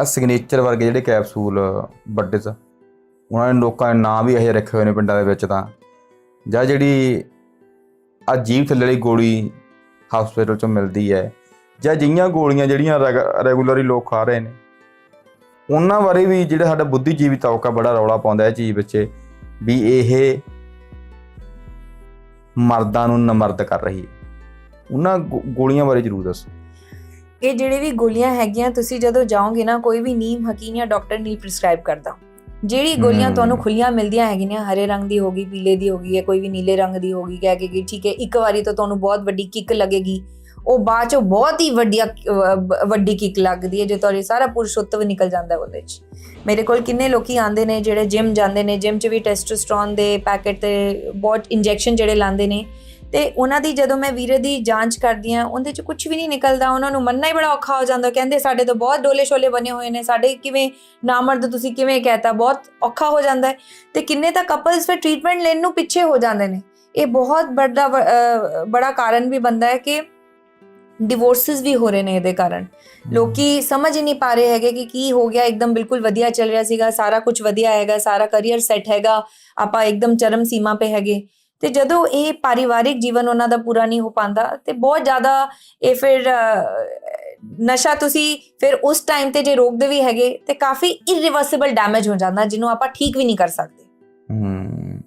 ਆ ਸਿਗਨੇਚਰ ਵਰਗੇ ਜਿਹੜੇ ਕੈਪਸੂਲ ਵੱਡੇ ਚ, ਉਹਨਾਂ ਨੇ ਲੋਕਾਂ ਨੇ ਨਾਂ ਵੀ ਇਹ ਰੱਖੇ ਹੋਏ ਨੇ ਪਿੰਡਾਂ ਦੇ ਵਿੱਚ ਤਾਂ। ਜਾਂ ਜਿਹੜੀ ਆ ਜੀਭ ਥੱਲੇ ਵਾਲੀ ਗੋਲੀ ਹਸਪੀਟਲ ਚੋਂ ਮਿਲਦੀ ਹੈ, ਜਾਂ ਜਿਹੀਆਂ ਗੋਲੀਆਂ ਜਿਹੜੀਆਂ ਰੈਗੂਲਰੀ ਲੋਕ ਖਾ ਰਹੇ ਨੇ, ਉਹਨਾਂ ਬਾਰੇ ਵੀ ਜਿਹੜਾ ਸਾਡਾ ਬੁੱਧੀਜੀਵੀ ਤਬਕਾ ਬੜਾ ਰੌਲਾ ਪਾਉਂਦਾ ਇਹ ਚੀਜ਼ ਵਿੱਚ, ਵੀ ਇਹ ਮਰਦਾਂ ਨੂੰ ਨਮਰਦ ਕਰ ਰਹੀ ਹੈ। ਉਹਨਾਂ ਗੋ- ਗੋਲੀਆਂ ਬਾਰੇ ਜ਼ਰੂਰ ਦੱਸੋ। ਇਹ ਜਿਹੜੇ ਵੀ ਗੋਲੀਆਂ ਹੈਗੀਆਂ ਤੁਸੀਂ ਜਦੋਂ ਜਾਓਗੇ ਨਾ ਕੋਈ ਵੀ ਨੀਮ ਹਕੀਮ ਜਾਂ ਡਾਕਟਰ ਨਹੀਂ ਪ੍ਰਿਸਕ੍ਰਾਈਬ ਕਰਦਾ। ਜਿਹੜੀ ਗੋਲੀਆਂ। ਤੁਹਾਨੂੰ ਖੁੱਲੀਆਂ ਮਿਲਦੀਆਂ ਹੈਗੀਆਂ ਹਰੇ ਰੰਗ ਦੀ ਹੋਗੀ ਪੀਲੇ ਦੀ ਹੋਗੀ ਹੈ ਕੋਈ ਵੀ ਨੀਲੇ ਰੰਗ ਦੀ ਹੋਗੀ ਕਹਿ ਕੇ ਕਿ ਠੀਕ ਹੈ ਇੱਕ ਵਾਰੀ ਤਾਂ ਤੁਹਾਨੂੰ ਬਹੁਤ ਵੱਡੀ ਕਿੱਕ ਲੱਗੇਗੀ। ਉਹ ਬਾਅਦ ਚੋਂ ਬਹੁਤ ਹੀ ਵੱਡੀ ਵੱਡੀ ਕਿੱਕ ਲੱਗਦੀ ਹੈ ਜੇ ਤੁਹਾਡੇ ਸਾਰਾ ਪੁਰਸ਼ੋਤਵ ਨਿਕਲ ਜਾਂਦਾ ਉਹਦੇ ਚ। ਮੇਰੇ ਕੋਲ ਕਿੰਨੇ ਲੋਕੀ ਆਂਦੇ ਨੇ ਜਿਹੜੇ ਜਿਮ ਜਾਂਦੇ ਨੇ ਜਿਮ ਚ ਵੀ ਟੈਸਟੋਸਟਰੋਨ ਦੇ ਪੈਕੇਟ ਤੇ ਬਹੁਤ ਇੰਜੈਕਸ਼ਨ ਜਿਹੜੇ ਲਾਉਂਦੇ ਨੇ। ਤੇ ਉਹਨਾਂ ਦੀ ਜਦੋਂ ਮੈਂ ਵੀਰੇ ਦੀ ਜਾਂਚ ਕਰਦੀ ਆ ਉਹਦੇ ਚ ਕੁਝ ਵੀ ਨਹੀਂ ਨਿਕਲਦਾ ਉਹਨਾਂ ਨੂੰ ਮੰਨਣਾ ਹੀ ਬੜਾ ਔਖਾ ਹੋ ਜਾਂਦਾ। ਕਹਿੰਦੇ ਸਾਡੇ ਤਾਂ ਬਹੁਤ ਡੋਲੇ ਸ਼ੋਲੇ ਬਣੇ ਹੋਏ ਨੇ ਸਾਡੇ ਕਿਵੇਂ ਨਾਮਰਦ ਤੁਸੀਂ ਕਿਵੇਂ ਕਹਿਤਾ ਬਹੁਤ ਔਖਾ ਹੋ ਜਾਂਦਾ ਹੈ। ਤੇ ਕਿੰਨੇ ਤਾਂ ਕਪਲਸ ਫਿਰ ਟ੍ਰੀਟਮੈਂਟ ਲੈਣ ਨੂੰ ਪਿੱਛੇ ਹੋ ਜਾਂਦੇ ਨੇ। ਇਹ ਬਹੁਤ ਵੱਡਾ ਬੜਾ ਕਾਰਨ ਵੀ ਬੰਦਾ ਹੈ ਕਿ ਡਿਵੋਰਸਸ ਵੀ ਹੋ ਰਹੇ ਨੇ ਇਹਦੇ ਕਾਰਨ। ਲੋਕੀ ਸਮਝ ਹੀ ਨਹੀਂ ਪਾ ਰਹੇ ਹੈਗੇ ਕਿ ਕੀ ਹੋ ਗਿਆ ਇੱਕਦਮ ਬਿਲਕੁਲ ਵਧੀਆ ਚੱਲ ਰਿਹਾ ਸੀਗਾ ਸਾਰਾ ਕੁਝ ਵਧੀਆ ਹੈਗਾ ਸਾਰਾ ਕੈਰੀਅਰ ਸੈੱਟ ਹੈਗਾ ਆਪਾਂ ਇੱਕਦਮ ਚਰਮ ਸੀਮਾ ਤੇ ਹੈਗੇ। ਤੇ ਜਦੋਂ ਇਹ ਪਰਿਵਾਰਿਕ ਜੀਵਨ ਉਹਨਾਂ ਦਾ ਪੂਰਾ ਨਹੀਂ ਹੋ ਪਾਉਂਦਾ, ਤੇ ਬਹੁਤ ਜ਼ਿਆਦਾ ਇਹ ਫਿਰ ਨਸ਼ਾ ਤੁਸੀਂ ਫਿਰ ਉਸ ਟਾਈਮ ਤੇ ਜੇ ਰੋਕਦੇ ਵੀ ਹੈਗੇ, ਤੇ ਕਾਫੀ ਇਰਰਿਵਰਸਿਬਲ ਡੈਮੇਜ ਹੋ ਜਾਂਦਾ, ਜਿਹਨੂੰ ਆਪਾਂ ਠੀਕ ਵੀ ਨਹੀਂ ਕਰ ਸਕਦੇ। ਹੂੰ।